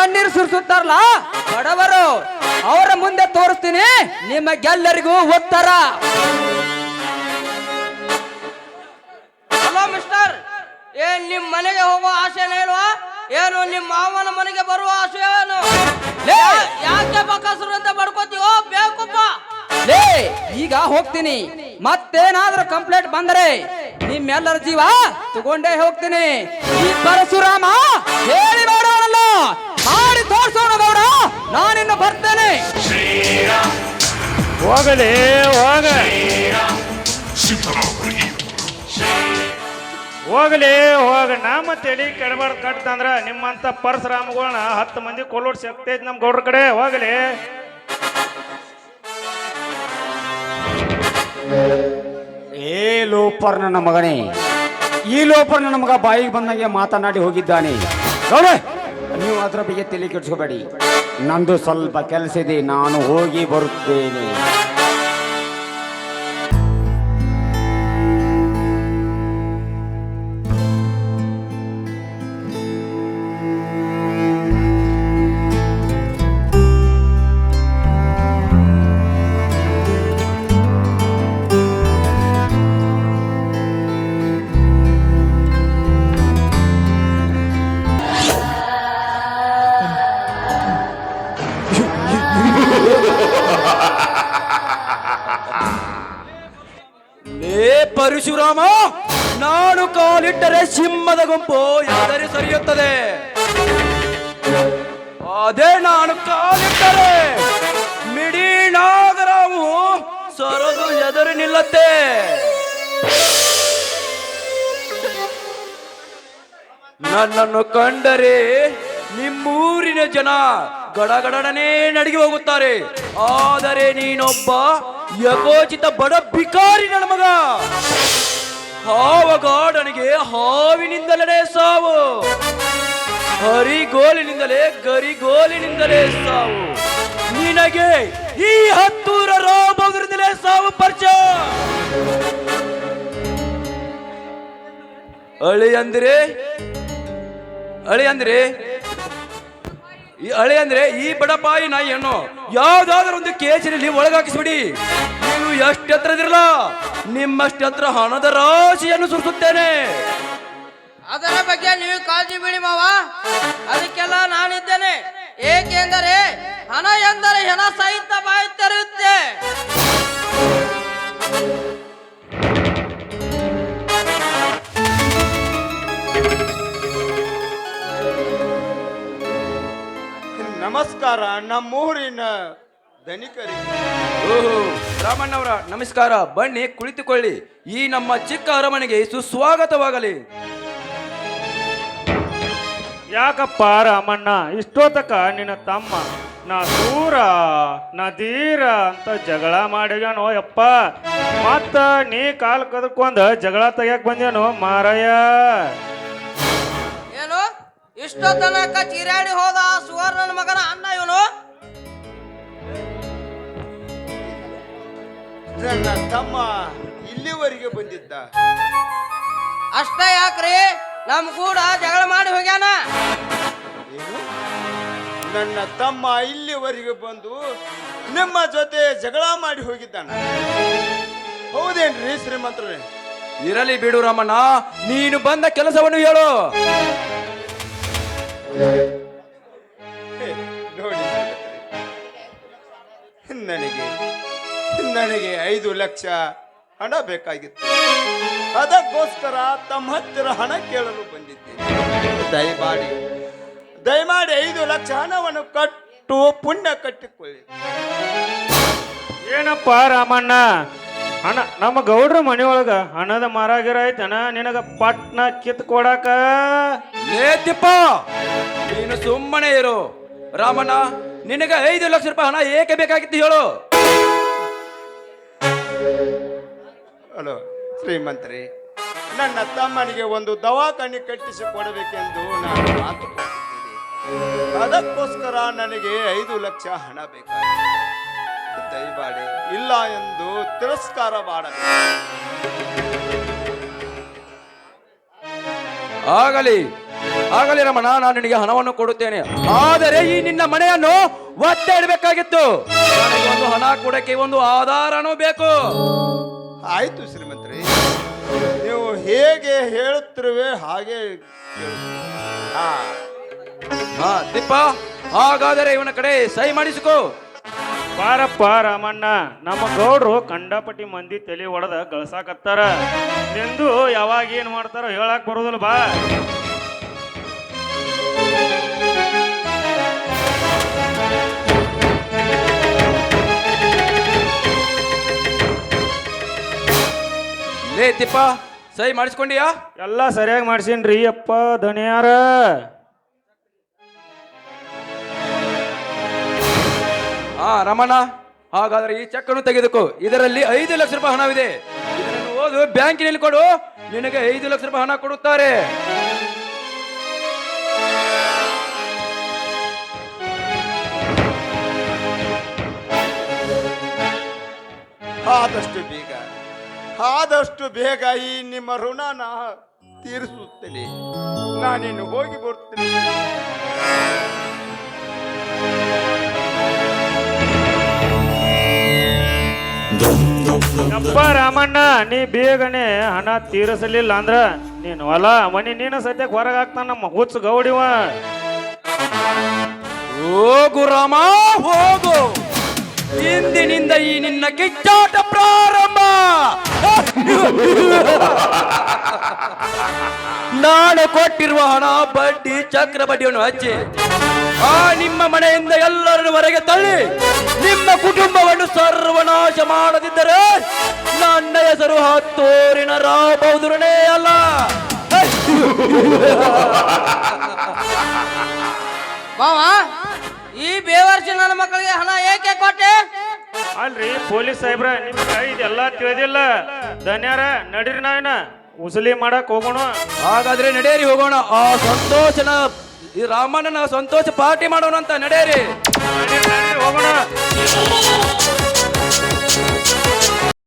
ಕಣ್ಣೀರು ಸುರಿಸುತ್ತಾರಲ್ಲ? ಬಡವರು ಅವರ ಮುಂದೆ ತೋರಿಸ್ತೀನಿ ನಿಮಗೆಲ್ಲರಿಗೂ ಉತ್ತರ. ಹಲೋ ಮಿಸ್ಟರ್ ಏನ್ ನಿಮ್ ಮನೆಗೆ ಹೋಗೋ ಆಸೆನ ಇಲ್ವಾ? ಏನು ನಿಮ್ಮ ಮಾವನ ಮನೆಗೆ ಬರುವ ಆಸೆ ಏನು? ಯಾಕೆ ಬಕಾಸುರು ಅಂತ ಬಡ್ಕೋತೀವೋ ಬೇಕಪ್ಪ ಲೇ ಈಗ ಹೋಗ್ತೀನಿ. ಮತ್ತೇನಾದ್ರೂ ಕಂಪ್ಲೇಂಟ್ ಬಂದರೆ ನಿಮ್ಮೆಲ್ಲರ ಜೀವ ತಗೊಂಡೇ ಹೋಗ್ತೀನಿ. ಈ ಪರಶುರಾಮ ಹೇಳಿ ಮಾಡೋಣಲ್ಲ ಮಾಡಿ ತೋರ್ಸೋಣ ಗೌಡ ನಾನಿನ್ನು ಬರ್ತೇನೆ. ಹೋಗಲಿ ಹೋಗ. ಹೋಗಲೇ ಹೋಗ. ನಮ್ಮ ತಲೆ ಕೆಡಬಾರ್ದು ಕಟ್ತಂದ್ರ ನಿಮ್ಮಂತ ಪರಶುರಾಮಗಳನ್ನ ಹತ್ತು ಮಂದಿ ಕೊಲ್ಲೋಡ್ ಶಕ್ತಿ ಐತಿ ನಮ್ಮ ಗೌಡ್ರ ಕಡೆ. ಹೋಗಲಿ. ಏ ಲೋಪರ್ ನನ್ನ ಮಗನೇ ಈ ಲೋಪರ್ ನನ್ನ ಮಗ ಬಾಯಿಗೆ ಬಂದಂಗೆ ಮಾತನಾಡಿ ಹೋಗಿದ್ದಾನೆ. ಗೌಡ ನೀವು ಅದರ ಬಗ್ಗೆ ತಲೆ ಕೆಡಿಸ್ಕೋಬೇಡಿ. ನಂದು ಸ್ವಲ್ಪ ಕೆಲಸ ಇದೆ ನಾನು ಹೋಗಿ ಬರುತ್ತೇನೆ. ಏ ಪರಶುರಾಮ ನಾನು ಕಾಲಿಟ್ಟರೆ ಸಿಂಹದ ಗುಂಪು ಯಾರು ಸರಿಯುತ್ತದೆ? ಅದೇ ನಾನು ಕಾಲಿಟ್ಟರೆ ಮಿಡಿ ಸರದು ಎದುರು ನಿಲ್ಲತ್ತೆ. ನನ್ನನ್ನು ಕಂಡರೆ ನಿಮ್ಮೂರಿನ ಜನ ಗಡಗಡನೆ ನಡಿಗೆ ಹೋಗುತ್ತಾರೆ. ಆದರೆ ನೀನೊಬ್ಬ ಯಗೋಚಿತ ಬಡ ಬಿಕಾರಿ ನನ್ನ ಮಗ. ಹಾವಗಾಡನಿಗೆ ಹಾವಿನಿಂದಲೇ ಸಾವು. ಹರಿಗೋಲಿನಿಂದಲೇ ಗರಿಗೋಲಿನಿಂದಲೇ ಸಾವು. ನಿನಗೆ ಈ ಹತ್ತೂರ ರೋಬೋದ್ರಿಂದಲೇ ಸಾವು ಪರಿಚಯ. ಅಳಿ ಅಂದ್ರೆ ಅಳಿ ಅಂದ್ರೆ ಈ ಹಳೆ ಅಂದ್ರೆ ಈ ಬಡಪಾಯಿ ನಾಯಿ ನಾಯಿಯನ್ನು ಯಾವ್ದಾದ್ರೂ ಒಂದು ಕೇಸಿನಲ್ಲಿ ಒಳಗಾಕಿಸ್ಬಿಡಿ. ನೀವು ಎಷ್ಟು ಹತ್ರ ಇದಿರಲ್ಲ ನಿಮ್ಮಷ್ಟು ಹತ್ರ ಹಣದ ರಾಶಿಯನ್ನು ಸುರಿಸುತ್ತೇನೆ. ಅದರ ಬಗ್ಗೆ ನೀವು ಕಾಳಜಿ ಬಿಡಿ ಮಾವ. ಅದಕ್ಕೆಲ್ಲ ನಾನಿದ್ದೇನೆ. ಏಕೆಂದರೆ ಹಣ ಎಂದರೆ ಹೆಣ ಸಹಿತ ಬಾಯಿ ತೆರೆಯುತ್ತೆ. ನಮಸ್ಕಾರ ನಮ್ಮೂರಿನ ಧನಿಕರಿಗೆ. ಓಹೋ ರಾಮಣ್ಣವರ ನಮಸ್ಕಾರ. ಬನ್ನಿ ಕುಳಿತುಕೊಳ್ಳಿ. ಈ ನಮ್ಮ ಚಿಕ್ಕ ಅರಮನೆಗೆ ಸುಸ್ವಾಗತವಾಗಲಿ. ಯಾಕಪ್ಪ ರಾಮಣ್ಣ? ಇಷ್ಟೋತಕ ನಿನ್ನ ತಮ್ಮ. ನಾ ದೂರ ನಾ ದೀರ ಅಂತ ಜಗಳ ಮಾಡ್ಯಾನೋ ಯಪ್ಪ. ಮತ್ತ ನೀ ಕಾಲ್ ಕದ್ಕೊಂಡ ಜಗಳ ತೆಗಿಯಕ್ ಬಂದೇನೋ ಮಾರಯ್ಯ. ಏನು ಇಷ್ಟೋ ತನಕ ಚೀರಾಡಿ ಹೋದ ಆ ಸುವರ್ಣನ ಮಗನ ಅಣ್ಣ ಇವನು? ನನ್ನ ತಮ್ಮ ಇಲ್ಲಿವರೆಗೆ ಬಂದಿದ್ದ. ಅಷ್ಟೇ ಯಾಕ್ರಿ? ನಮ್ ಕೂಡ ಜಗಳ ಮಾಡಿ ಹೋಗ್ಯಾನ? ನನ್ನ ತಮ್ಮ ಇಲ್ಲಿವರೆಗೆ ಬಂದು ನಿಮ್ಮ ಜೊತೆ ಜಗಳ ಮಾಡಿ ಹೋಗಿದ್ದಾನ. ಹೌದೇನ್ರಿ ಶ್ರೀಮಂತ್ರ? ಇರಲಿ ಬಿಡು ರಾಮಣ್ಣ ನೀನು ಬಂದ ಕೆಲಸವನ್ನು ಹೇಳು. ನೋಡಿ ನನಗೆ ನನಗೆ ಐದು ಲಕ್ಷ ಹಣ ಬೇಕಾಗಿತ್ತು. ಅದಕ್ಕೋಸ್ಕರ ತಮ್ಮ ಹತ್ತಿರ ಹಣ ಕೇಳಲು ಬಂದಿದ್ದೇನೆ ದಯಮಾಡಿ ದಯಮಾಡಿ ಐದು ಲಕ್ಷ ಹಣವನ್ನು ಕಟ್ಟು, ಪುಣ್ಯ ಕಟ್ಟಿಕೊಳ್ಳಿ. ಏನಪ್ಪ ರಾಮಣ್ಣ? ಹಣ ನಮ್ಮ ಗೌಡ್ರ ಮನೆಯೊಳಗ ಹಣದ ಮಾರಾಗಿರ ಐತನ ನಿನಗ ಪಟ್ನ ಕಿತ್ ಕೊಡಾಕ? ಏತಿಪ್ಪ ತಿಪ್ಪ ನೀನು ಸುಮ್ಮನೆ ಇರು. ರಾಮಣ್ಣ ನಿನಗೆ ಐದು ಲಕ್ಷ ರೂಪಾಯಿ ಹಣ ಏಕೆ ಬೇಕಾಗಿತ್ತು ಹೇಳು. ಹಲೋ ಶ್ರೀಮಂತ್ರಿ ನನ್ನ ತಮ್ಮನಿಗೆ ಒಂದು ದವಾಖಾನೆ ಕಟ್ಟಿಸಿ ಕೊಡಬೇಕೆಂದು ನಾನು ಮಾತು ಕೊಟ್ಟಿದ್ದೀನಿ ಅದಕ್ಕೋಸ್ಕರ ನನಗೆ ಐದು ಲಕ್ಷ ಹಣ ಬೇಕಾಗಿದೆ ದಯಮಾಡಿ ಇಲ್ಲ ಎಂದು ತಿರಸ್ಕಾರ ಮಾಡಬೇಕು. ಆಗಲಿ ಆಗಲಿ ರಮಣ ನಾನು ನಿನಗೆ ಹಣವನ್ನು ಕೊಡುತ್ತೇನೆ. ಆದರೆ ಈ ನಿನ್ನ ಮನೆಯನ್ನು ಒತ್ತೆ ಇಡಬೇಕಾಗಿತ್ತು ನನಗೆ ಒಂದು ಹಣ ಕೊಡಕ್ಕೆ ಒಂದು ಆಧಾರನೂ ಬೇಕು. ಆಯ್ತು ಶ್ರೀಮಂತ್ರಿ ನೀವು ಹೇಗೆ ಹೇಳುತ್ತಿರುವೆ ಹಾಗೆ. ಹಾ. ತಿಪ್ಪ ಹಾಗಾದರೆ ಇವನ ಕಡೆ ಸಹಿ ಮಾಡಿಸಿಕೋ. ಬಾರಪ್ಪ ರಾಮಣ್ಣ ನಮ್ಮ ಗೌಡ್ರು ಕಂಡಪಟ್ಟಿ ಮಂದಿ ತಲೆ ಒಡೆದ ಗಳಸಾಕತ್ತಾರ. ನಿಂದು ಯಾವಾಗ ಏನ್ ಮಾಡ್ತಾರೋ ಹೇಳಕ್ ಬರೋದಿಲ್ಲ ಬಾ. ಲೇ ತಿಪ್ಪ ಸಹಿ ಮಾಡಿಸ್ಕೊಂಡಿಯಾ? ಎಲ್ಲ ಸರಿಯಾಗಿ ಮಾಡ್ಸೀನ್ರಿ ಅಪ್ಪ ದಣಿಯಾರ ರಮಣ, ಹಾಗಾದ್ರೆ ಈ ಚೆಕ್ ಅನ್ನು ತೆಗೆದುಕೋ. ಇದರಲ್ಲಿ ಐದು ಲಕ್ಷ ರೂಪಾಯಿ ಹಣವಿದೆ. ಇದನ್ನು ಓದು, ಬ್ಯಾಂಕಿನಲ್ಲಿ ಕೊಡು. ನಿನಗೆ ಐದು ಲಕ್ಷ ರೂಪಾಯಿ ಹಣ ಕೊಡುತ್ತಾರೆ. ಆದಷ್ಟು ಬೇಗ ಆದಷ್ಟು ಬೇಗ ಈ ನಿಮ್ಮ ಋಣನ ತೀರಿಸುತ್ತೇನೆ. ನಾನಿನ್ನು ಹೋಗಿ ಬರ್ತೀನಿ ಅಪ್ಪ ರಾಮಣ್ಣ, ನೀ ಬೇಗನೆ ಹಣ ತೀರಿಸಲಿಲ್ಲ ಅಂದ್ರ ನೀನು ಹೊಲ, ಮನಿ ನೀನು ಸದ್ಯಕ್ಕೆ ಹೊರಗೆ ಹಾಕ್ತಾನ ನಮ್ಮ ಹುಚ್ಚು ಗೌಡಿವ. ಹೋಗು ರಾಮ, ಹೋಗು. ಇಂದಿನಿಂದ ಈ ನಿನ್ನ ಕಿಚ್ಚಾಟ ಪ್ರಾರಂಭ. ನಾನು ಕೊಟ್ಟಿರುವ ಹಣ, ಬಡ್ಡಿ ಚಕ್ರ ಬಡ್ಡಿಯನ್ನು ಹಚ್ಚಿ. ಆ ನಿಮ್ಮ ಮನೆಯಿಂದ ಎಲ್ಲರನ್ನು ಹೊರಗೆ ತಳ್ಳಿ. ನಿಮ್ಮ ಕುಟುಂಬವನ್ನು ಸರ್ವನಾಶ ಮಾಡದಿದ್ದರೆ ನನ್ನ ಹೆಸರು ಹತ್ತೂರಿನ ರಾಬೌದುರನೇ ಅಲ್ಲ. ಮಾವ ಈ ಬೇವರ್ಸಿ ನನ್ನ ಮಕ್ಕಳಿಗೆ ಹಣ ಏಕೆ ಕೊಟ್ಟೆ? ಅಲ್ರಿ ಪೊಲೀಸ್ ಸಾಹೇಬ್ರ ನಿಮ್ಗೆ ಇದೆಲ್ಲ ತಿಳಿದಿಲ್ಲ. ಧನ್ಯಾರ ನಡೀರಿ ನಾವಿನ ಉಸಲಿ ಮಾಡಕ್ ಹೋಗೋಣ. ಹಾಗಾದ್ರೆ ನಡೆಯರಿ ಹೋಗೋಣ. ಆ ಸಂತೋಷನ ಈ ರಾಮಣ್ಣನ ಸಂತೋಷ ಪಾರ್ಟಿ ಮಾಡೋಣ ಅಂತ ನಡೆಯರಿ ನಡೀರಿ, ನಡೀರಿ, ಹೋಗೋಣ